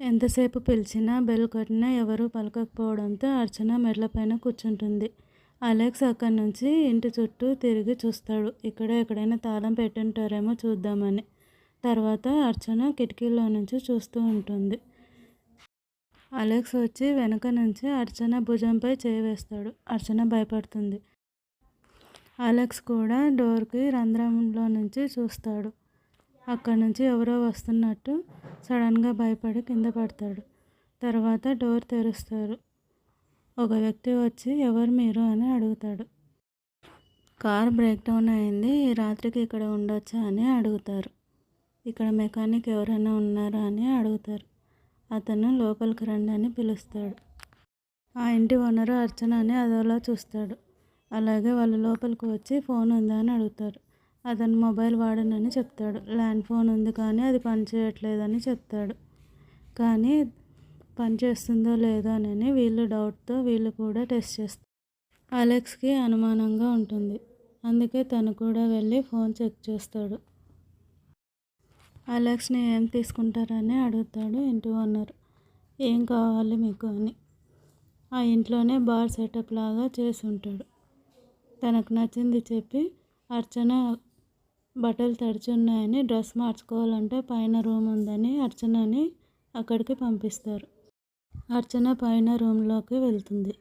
ఎంతసేపు పిలిచినా బెల్ కొట్టినా ఎవరూ పలకకపోవడంతో అర్చన మెట్లపైన కూర్చుంటుంది. అలెక్స్ అక్కడి నుంచి ఇంటి చుట్టూ తిరిగి చూస్తాడు. ఇక్కడ ఎక్కడైనా తాళం పెట్టుంటారేమో చూద్దామని. తర్వాత అర్చన కిటికీలో నుంచి చూస్తూ ఉంటుంది. అలెక్స్ వచ్చి వెనుక నుంచి అర్చన భుజంపై చేయి వేస్తాడు. అర్చన భయపడుతుంది. అలెక్స్ కూడా డోర్కి రంధ్రంలో నుంచి చూస్తాడు. అక్కడ్నుంచి ఎవరో వస్తున్నట్టు సడన్గా భయపడి కింద పడతాడు తర్వాత డోర్ తెరుస్తారు. ఒక వ్యక్తి వచ్చి ఎవరు మీరు? అని అడుగుతాడు. కార్ బ్రేక్ డౌన్ అయింది. ఈ రాత్రికి ఇక్కడ ఉండొచ్చా? అని అడుగుతారు. ఇక్కడ మెకానిక్ ఎవరైనా ఉన్నారా? అని అడుగుతారు. అతను లోపలికి రండి అని పిలుస్తాడు. ఆ ఇంటి ఓనరు అర్చనని అదోలా చూస్తాడు. అలాగే వాళ్ళు లోపలికి వచ్చి ఫోన్ ఉందా? అని అడుగుతారు. అతను మొబైల్ వాడనని చెప్తాడు. ల్యాండ్ ఫోన్ ఉంది కానీ అది పనిచేయట్లేదని చెప్తాడు. కానీ పనిచేస్తుందో లేదోనని వీళ్ళు డౌట్తో వీళ్ళు కూడా టెస్ట్ చేస్తారు. అలెక్స్కి అనుమానంగా ఉంటుంది. అందుకే తను కూడా వెళ్ళి ఫోన్ చెక్ చేస్తాడు. అలెక్స్ని ఏం తీసుకుంటారని అడుగుతాడు ఇంటి ఓనర్ ఏం కావాలి మీకు? అని. ఆ ఇంట్లోనే బార్ సెటప్ లాగా చేసి ఉంటాడు తనకు నచ్చింది చెప్పి అర్చన బట్టలు తడిచి ఉన్నాయని డ్రెస్ మార్చుకోవాలంటే పైన రూమ్ ఉందని అర్చనని అక్కడికి పంపిస్తారు. అర్చన పైన రూమ్లోకి వెళ్తుంది.